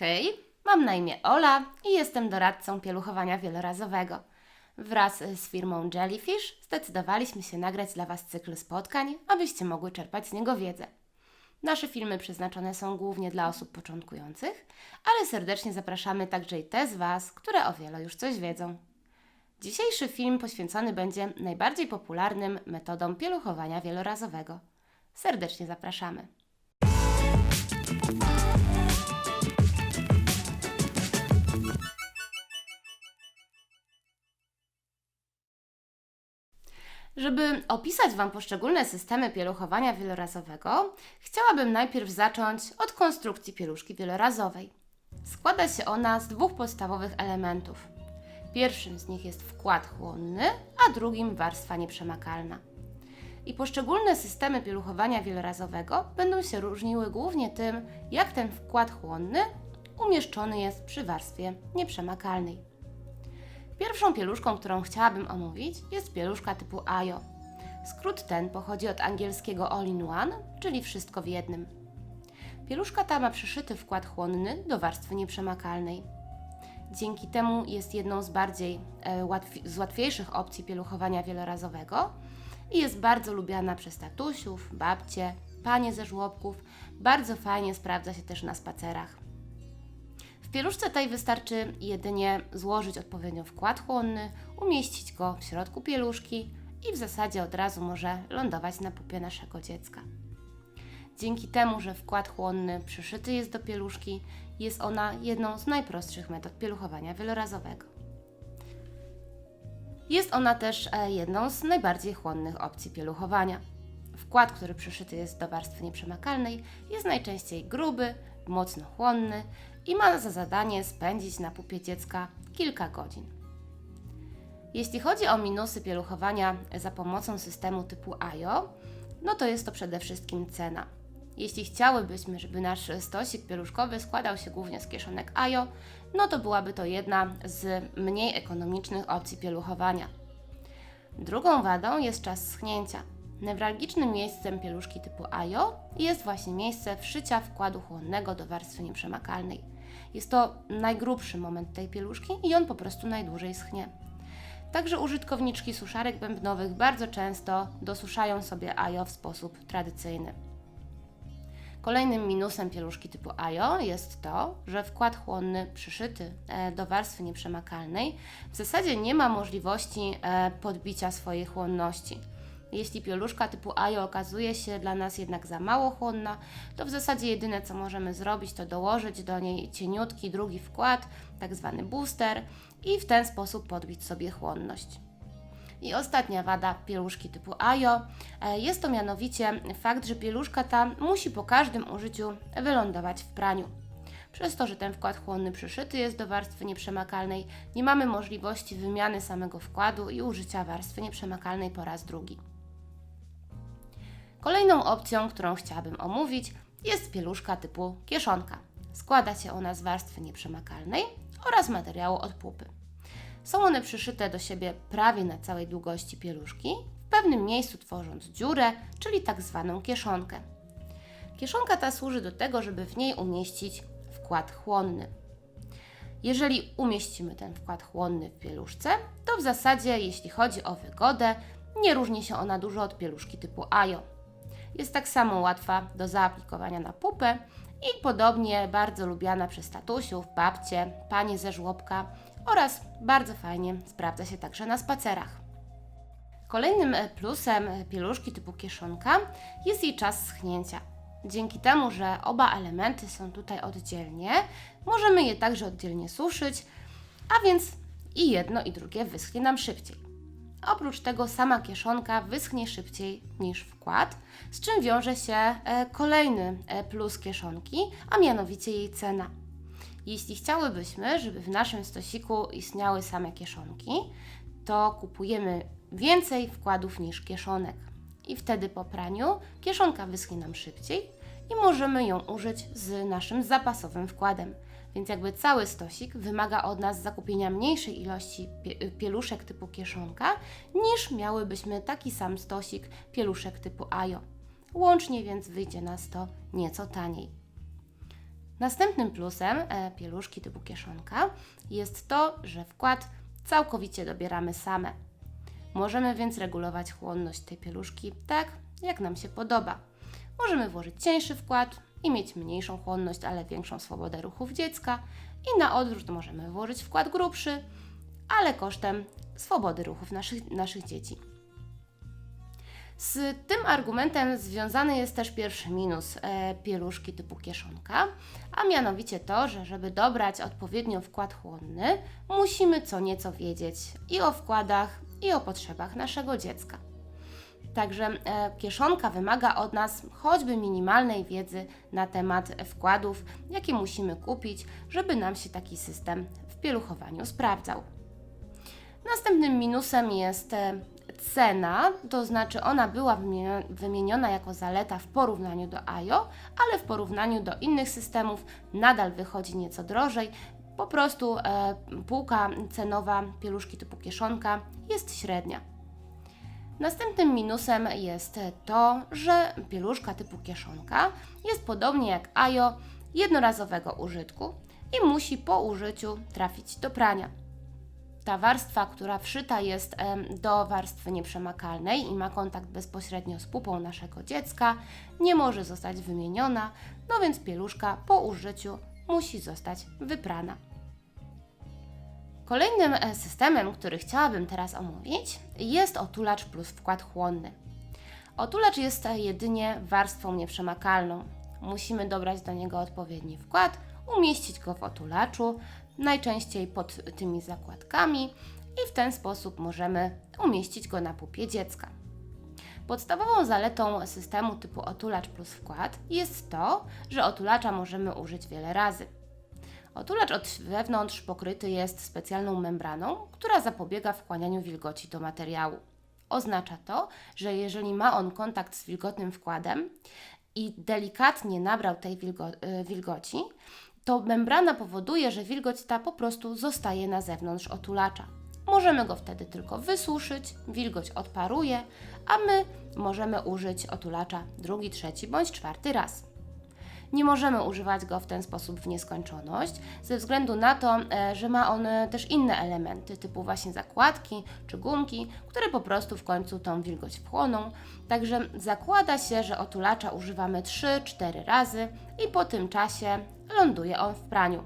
Hej, mam na imię Ola i jestem doradcą pieluchowania wielorazowego. Wraz z firmą Jellyfish zdecydowaliśmy się nagrać dla Was cykl spotkań, abyście mogły czerpać z niego wiedzę. Nasze filmy przeznaczone są głównie dla osób początkujących, ale serdecznie zapraszamy także i te z Was, które o wiele już coś wiedzą. Dzisiejszy film poświęcony będzie najbardziej popularnym metodom pieluchowania wielorazowego. Serdecznie zapraszamy. Żeby opisać Wam poszczególne systemy pieluchowania wielorazowego, chciałabym najpierw zacząć od konstrukcji pieluszki wielorazowej. Składa się ona z dwóch podstawowych elementów. Pierwszym z nich jest wkład chłonny, a drugim warstwa nieprzemakalna. I poszczególne systemy pieluchowania wielorazowego będą się różniły głównie tym, jak ten wkład chłonny umieszczony jest przy warstwie nieprzemakalnej. Pierwszą pieluszką, którą chciałabym omówić, jest pieluszka typu AJO. Skrót ten pochodzi od angielskiego all in one, czyli wszystko w jednym. Pieluszka ta ma przyszyty wkład chłonny do warstwy nieprzemakalnej. Dzięki temu jest jedną z bardziej e, z łatwiejszych opcji pieluchowania wielorazowego i jest bardzo lubiana przez tatusiów, babcie, panie ze żłobków. Bardzo fajnie sprawdza się też na spacerach. W pieluszce tej wystarczy jedynie złożyć odpowiednio wkład chłonny, umieścić go w środku pieluszki i w zasadzie od razu może lądować na pupie naszego dziecka. Dzięki temu, że wkład chłonny przyszyty jest do pieluszki, jest ona jedną z najprostszych metod pieluchowania wielorazowego. Jest ona też e, jedną z najbardziej chłonnych opcji pieluchowania. Wkład, który przyszyty jest do warstwy nieprzemakalnej, jest najczęściej gruby, mocno chłonny i ma za zadanie spędzić na pupie dziecka kilka godzin. Jeśli chodzi o minusy pieluchowania za pomocą systemu typu AJO, no to jest to przede wszystkim cena. Jeśli chciałybyśmy, żeby nasz stosik pieluszkowy składał się głównie z kieszonek AJO, no to byłaby to jedna z mniej ekonomicznych opcji pieluchowania. Drugą wadą jest czas schnięcia. Newralgicznym miejscem pieluszki typu AJO jest właśnie miejsce wszycia wkładu chłonnego do warstwy nieprzemakalnej. Jest to najgrubszy moment tej pieluszki i on po prostu najdłużej schnie. Także użytkowniczki suszarek bębnowych bardzo często dosuszają sobie AJO w sposób tradycyjny. Kolejnym minusem pieluszki typu AJO jest to, że wkład chłonny przyszyty e, do warstwy nieprzemakalnej w zasadzie nie ma możliwości e, podbicia swojej chłonności. Jeśli pieluszka typu AJO okazuje się dla nas jednak za mało chłonna, to w zasadzie jedyne co możemy zrobić to dołożyć do niej cieniutki drugi wkład, tak zwany booster i w ten sposób podbić sobie chłonność. I ostatnia wada pieluszki typu AJO e, jest to mianowicie fakt, że pieluszka ta musi po każdym użyciu wylądować w praniu. Przez to, że ten wkład chłonny przyszyty jest do warstwy nieprzemakalnej, nie mamy możliwości wymiany samego wkładu i użycia warstwy nieprzemakalnej po raz drugi. Kolejną opcją, którą chciałabym omówić, jest pieluszka typu kieszonka. Składa się ona z warstwy nieprzemakalnej oraz materiału od pupy. Są one przyszyte do siebie prawie na całej długości pieluszki, w pewnym miejscu tworząc dziurę, czyli tak zwaną kieszonkę. Kieszonka ta służy do tego, żeby w niej umieścić wkład chłonny. Jeżeli umieścimy ten wkład chłonny w pieluszce, to w zasadzie, jeśli chodzi o wygodę, nie różni się ona dużo od pieluszki typu AJO. Jest tak samo łatwa do zaaplikowania na pupę i podobnie bardzo lubiana przez tatusiów, babcie, panie ze żłobka oraz bardzo fajnie sprawdza się także na spacerach. Kolejnym e, plusem pieluszki typu kieszonka jest jej czas schnięcia. Dzięki temu, że oba elementy są tutaj oddzielnie, możemy je także oddzielnie suszyć, a więc i jedno i drugie wyschnie nam szybciej. Oprócz tego sama kieszonka wyschnie szybciej niż wkład, z czym wiąże się e, kolejny plus kieszonki, a mianowicie jej cena. Jeśli chciałybyśmy, żeby w naszym stosiku istniały same kieszonki, to kupujemy więcej wkładów niż kieszonek. I wtedy po praniu kieszonka wyschnie nam szybciej i możemy ją użyć z naszym zapasowym wkładem. Więc jakby cały stosik wymaga od nas zakupienia mniejszej ilości pieluszek typu kieszonka, niż miałybyśmy taki sam stosik pieluszek typu AJO. Łącznie więc wyjdzie nas to nieco taniej. Następnym plusem e, pieluszki typu kieszonka jest to, że wkład całkowicie dobieramy same. Możemy więc regulować chłonność tej pieluszki tak, jak nam się podoba. Możemy włożyć cieńszy wkład i mieć mniejszą chłonność, ale większą swobodę ruchów dziecka i na odwrót możemy włożyć wkład grubszy, ale kosztem swobody ruchów naszych, naszych dzieci. Z tym argumentem związany jest też pierwszy minus e, pieluszki typu kieszonka, a mianowicie to, że żeby dobrać odpowiednio wkład chłonny, musimy co nieco wiedzieć i o wkładach, i o potrzebach naszego dziecka. Także e, kieszonka wymaga od nas choćby minimalnej wiedzy na temat wkładów, jakie musimy kupić, żeby nam się taki system w pieluchowaniu sprawdzał. Następnym minusem jest e, cena, to znaczy ona była wymieniona jako zaleta w porównaniu do AJO, ale w porównaniu do innych systemów nadal wychodzi nieco drożej. Po prostu e, półka cenowa pieluszki typu kieszonka jest średnia. Następnym minusem jest to, że pieluszka typu kieszonka jest podobnie jak AJO jednorazowego użytku i musi po użyciu trafić do prania ta warstwa, która wszyta jest do warstwy nieprzemakalnej i ma kontakt bezpośrednio z pupą naszego dziecka, nie może zostać wymieniona, no więc pieluszka po użyciu musi zostać wyprana. Kolejnym e, systemem, który chciałabym teraz omówić, jest otulacz plus wkład chłonny. Otulacz jest e, jedynie warstwą nieprzemakalną. Musimy dobrać do niego odpowiedni wkład, umieścić go w otulaczu, najczęściej pod tymi zakładkami i w ten sposób możemy umieścić go na pupie dziecka. Podstawową zaletą systemu typu otulacz plus wkład jest to, że otulacza możemy użyć wiele razy. Otulacz od wewnątrz pokryty jest specjalną membraną, która zapobiega wchłanianiu wilgoci do materiału. Oznacza to, że jeżeli ma on kontakt z wilgotnym wkładem i delikatnie nabrał tej wilgo y, wilgoci, to membrana powoduje, że wilgoć ta po prostu zostaje na zewnątrz otulacza. Możemy go wtedy tylko wysuszyć, wilgoć odparuje, a my możemy użyć otulacza drugi, trzeci bądź czwarty raz. Nie możemy używać go w ten sposób w nieskończoność, ze względu na to, e, że ma on e, też inne elementy, typu właśnie zakładki czy gumki, które po prostu w końcu tą wilgoć wchłoną. Także zakłada się, że otulacza używamy 3-4 razy i po tym czasie ląduje on w praniu.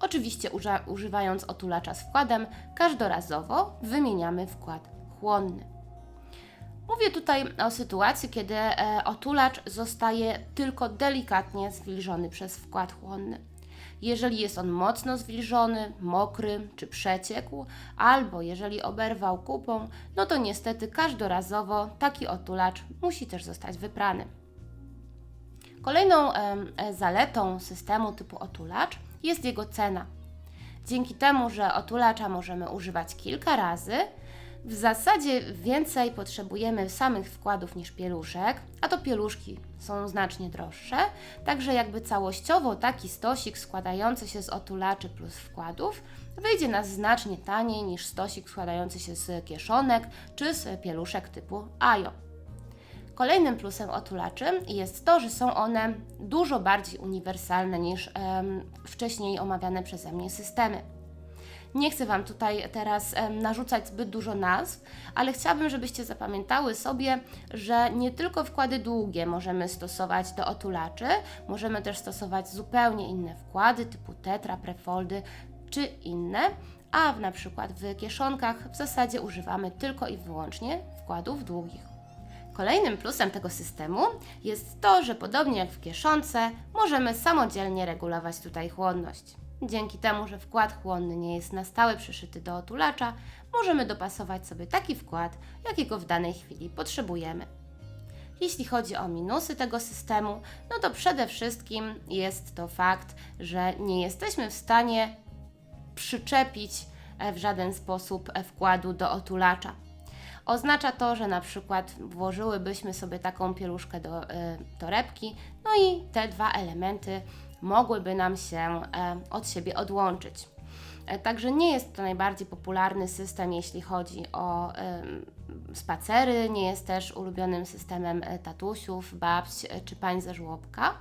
Oczywiście używając otulacza z wkładem, każdorazowo wymieniamy wkład chłonny. Mówię tutaj o sytuacji, kiedy e, otulacz zostaje tylko delikatnie zwilżony przez wkład chłonny. Jeżeli jest on mocno zwilżony, mokry czy przeciekł, albo jeżeli oberwał kupą, no to niestety każdorazowo taki otulacz musi też zostać wyprany. Kolejną e, zaletą systemu typu otulacz jest jego cena. Dzięki temu, że otulacza możemy używać kilka razy, w zasadzie więcej potrzebujemy samych wkładów niż pieluszek, a to pieluszki są znacznie droższe, także jakby całościowo taki stosik składający się z otulaczy plus wkładów wyjdzie nas znacznie taniej niż stosik składający się z kieszonek czy z pieluszek typu AJO. Kolejnym plusem otulaczy jest to, że są one dużo bardziej uniwersalne niż em, wcześniej omawiane przeze mnie systemy. Nie chcę Wam tutaj teraz narzucać zbyt dużo nazw, ale chciałabym, żebyście zapamiętały sobie, że nie tylko wkłady długie możemy stosować do otulaczy, możemy też stosować zupełnie inne wkłady typu tetra, prefoldy czy inne, a w, na przykład w kieszonkach w zasadzie używamy tylko i wyłącznie wkładów długich. Kolejnym plusem tego systemu jest to, że podobnie jak w kieszonce, możemy samodzielnie regulować tutaj chłonność. Dzięki temu, że wkład chłonny nie jest na stałe przyszyty do otulacza, możemy dopasować sobie taki wkład, jakiego w danej chwili potrzebujemy. Jeśli chodzi o minusy tego systemu, no to przede wszystkim jest to fakt, że nie jesteśmy w stanie przyczepić w żaden sposób wkładu do otulacza. Oznacza to, że na przykład włożyłybyśmy sobie taką pieluszkę do y, torebki, no i te dwa elementy mogłyby nam się e, od siebie odłączyć. E, także nie jest to najbardziej popularny system, jeśli chodzi o spacery, nie jest też ulubionym systemem tatusiów, babć czy pań ze żłobka.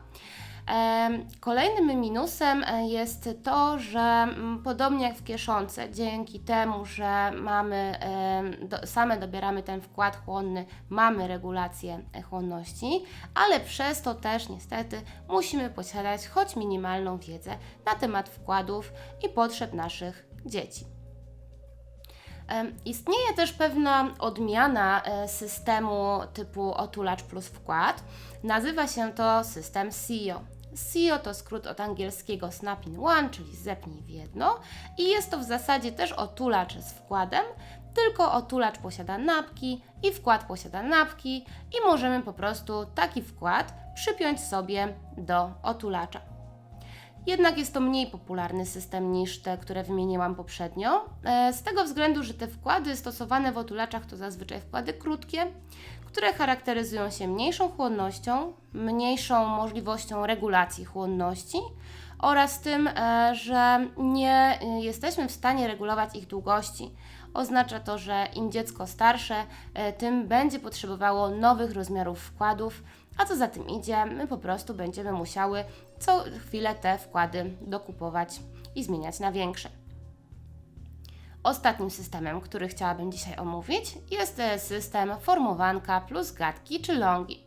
Kolejnym minusem e, jest to, że mm, podobnie jak w kieszonce, dzięki temu, że mamy same dobieramy ten wkład chłonny, mamy regulację e, chłonności, ale przez to też niestety musimy posiadać choć minimalną wiedzę na temat wkładów i potrzeb naszych dzieci. Istnieje też pewna odmiana e, systemu typu otulacz plus wkład. Nazywa się to system SEO. SEO to skrót od angielskiego Snap in One, czyli zepnij w jedno i jest to w zasadzie też otulacz z wkładem, tylko otulacz posiada napki i wkład posiada napki i możemy po prostu taki wkład przypiąć sobie do otulacza. Jednak jest to mniej popularny system niż te, które wymieniłam poprzednio, e, z tego względu, że te wkłady stosowane w otulaczach to zazwyczaj wkłady krótkie, które charakteryzują się mniejszą chłonnością, mniejszą możliwością regulacji chłonności oraz tym, e, że nie jesteśmy w stanie regulować ich długości. Oznacza to, że im dziecko starsze, e, tym będzie potrzebowało nowych rozmiarów wkładów, a co za tym idzie, my po prostu będziemy musiały co chwilę te wkłady dokupować i zmieniać na większe. Ostatnim systemem, który chciałabym dzisiaj omówić, jest system formowanka plus gadki czy longi.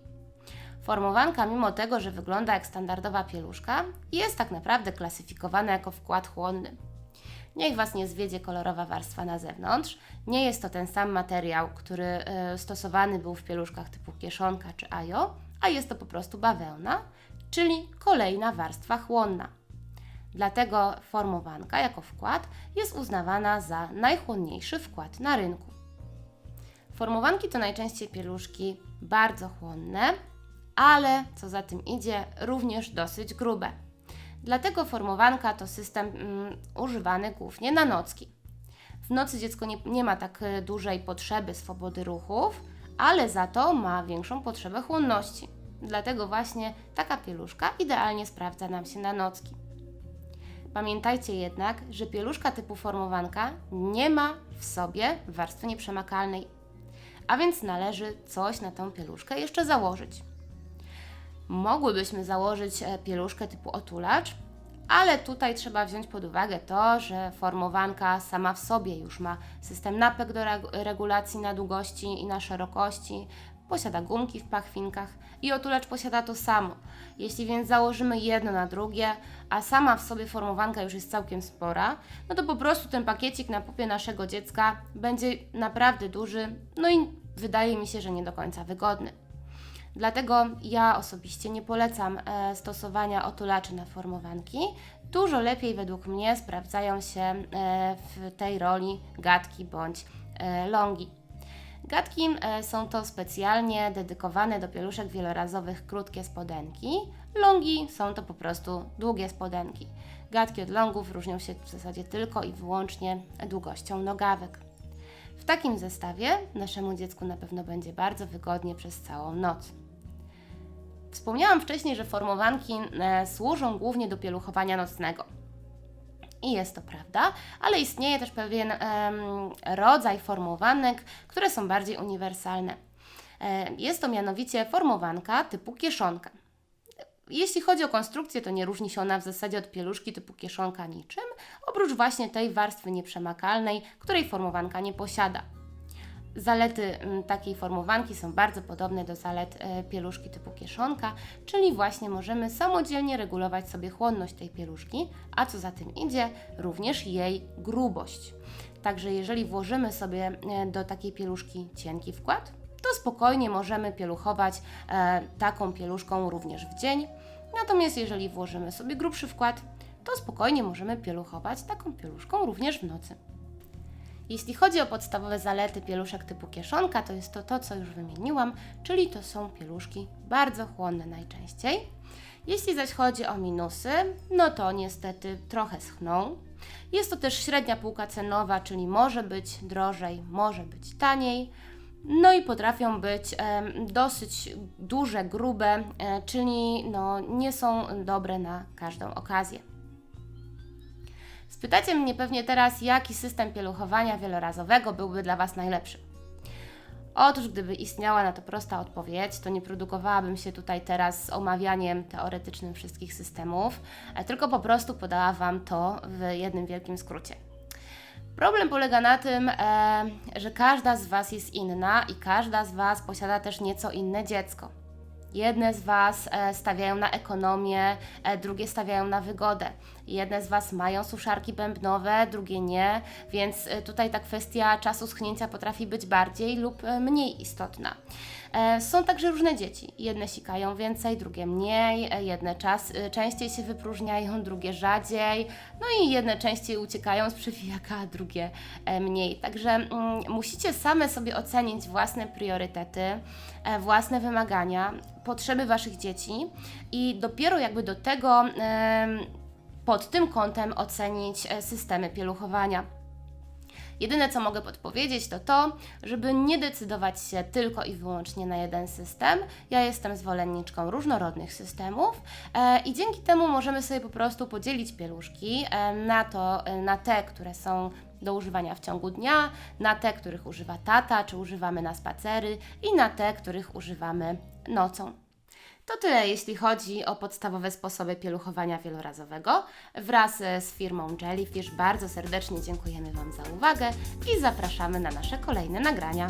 Formowanka, mimo tego, że wygląda jak standardowa pieluszka, jest tak naprawdę klasyfikowana jako wkład chłonny. Niech Was nie zwiedzie kolorowa warstwa na zewnątrz. Nie jest to ten sam materiał, który e, stosowany był w pieluszkach typu kieszonka czy ajo, a jest to po prostu bawełna, czyli kolejna warstwa chłonna. Dlatego formowanka jako wkład jest uznawana za najchłonniejszy wkład na rynku. Formowanki to najczęściej pieluszki bardzo chłonne, ale co za tym idzie, również dosyć grube. Dlatego formowanka to system mm, używany głównie na nocki. W nocy dziecko nie, nie ma tak e, dużej potrzeby swobody ruchów, ale za to ma większą potrzebę chłonności. Dlatego właśnie taka pieluszka idealnie sprawdza nam się na nocki. Pamiętajcie jednak, że pieluszka typu formowanka nie ma w sobie warstwy nieprzemakalnej, a więc należy coś na tą pieluszkę jeszcze założyć. Mogłybyśmy założyć e, pieluszkę typu otulacz, ale tutaj trzeba wziąć pod uwagę to, że formowanka sama w sobie już ma system napek do reg- regulacji na długości i na szerokości, posiada gumki w pachwinkach i otulacz posiada to samo. Jeśli więc założymy jedno na drugie, a sama w sobie formowanka już jest całkiem spora, no to po prostu ten pakiecik na pupie naszego dziecka będzie naprawdę duży, no i wydaje mi się, że nie do końca wygodny. Dlatego ja osobiście nie polecam e, stosowania otulaczy na formowanki. Dużo lepiej według mnie sprawdzają się e, w tej roli gadki bądź e, longi. Gadki są to specjalnie dedykowane do pieluszek wielorazowych krótkie spodenki. Longi są to po prostu długie spodenki. Gadki od longów różnią się w zasadzie tylko i wyłącznie długością nogawek. W takim zestawie naszemu dziecku na pewno będzie bardzo wygodnie przez całą noc. Wspomniałam wcześniej, że formowanki e, służą głównie do pieluchowania nocnego. I jest to prawda, ale istnieje też pewien rodzaj formowanek, które są bardziej uniwersalne. E, jest to mianowicie formowanka typu kieszonka. Jeśli chodzi o konstrukcję, to nie różni się ona w zasadzie od pieluszki typu kieszonka niczym, oprócz właśnie tej warstwy nieprzemakalnej, której formowanka nie posiada. Zalety mm, takiej formowanki są bardzo podobne do zalet e, pieluszki typu kieszonka, czyli właśnie możemy samodzielnie regulować sobie chłonność tej pieluszki, a co za tym idzie, również jej grubość. Także jeżeli włożymy sobie e, do takiej pieluszki cienki wkład, to spokojnie możemy pieluchować e, taką pieluszką również w dzień. Natomiast jeżeli włożymy sobie grubszy wkład, to spokojnie możemy pieluchować taką pieluszką również w nocy. Jeśli chodzi o podstawowe zalety pieluszek typu kieszonka, to jest to to, co już wymieniłam, czyli to są pieluszki bardzo chłonne najczęściej. Jeśli zaś chodzi o minusy, no to niestety trochę schną. Jest to też średnia półka cenowa, czyli może być drożej, może być taniej. No i potrafią być em, dosyć duże, grube, e, czyli no, nie są dobre na każdą okazję. Spytacie mnie pewnie teraz, jaki system pieluchowania wielorazowego byłby dla Was najlepszy. Otóż, gdyby istniała na to prosta odpowiedź, to nie produkowałabym się tutaj teraz z omawianiem teoretycznym wszystkich systemów, e, tylko po prostu podała Wam to w jednym wielkim skrócie. Problem polega na tym, e, że każda z Was jest inna i każda z Was posiada też nieco inne dziecko. Jedne z Was e, stawiają na ekonomię, e, drugie stawiają na wygodę. Jedne z Was mają suszarki bębnowe, drugie nie, więc e, tutaj ta kwestia czasu schnięcia potrafi być bardziej lub mniej istotna. E, Są także różne dzieci. Jedne sikają więcej, drugie mniej, e, jedne czas, e, częściej się wypróżniają, drugie rzadziej, no i jedne częściej uciekają z przewijaka, a drugie mniej. Także mm, musicie same sobie ocenić własne priorytety, własne wymagania, potrzeby Waszych dzieci i dopiero jakby do tego pod tym kątem ocenić systemy pieluchowania. Jedyne, co mogę podpowiedzieć, to to, żeby nie decydować się tylko i wyłącznie na jeden system. Ja jestem zwolenniczką różnorodnych systemów e, i dzięki temu możemy sobie po prostu podzielić pieluszki e, na to, e, na te, które są do używania w ciągu dnia, na te, których używa tata, czy używamy na spacery i na te, których używamy nocą. To tyle, jeśli chodzi o podstawowe sposoby pieluchowania wielorazowego. Wraz e, z firmą Jellyfish bardzo serdecznie dziękujemy Wam za uwagę i zapraszamy na nasze kolejne nagrania.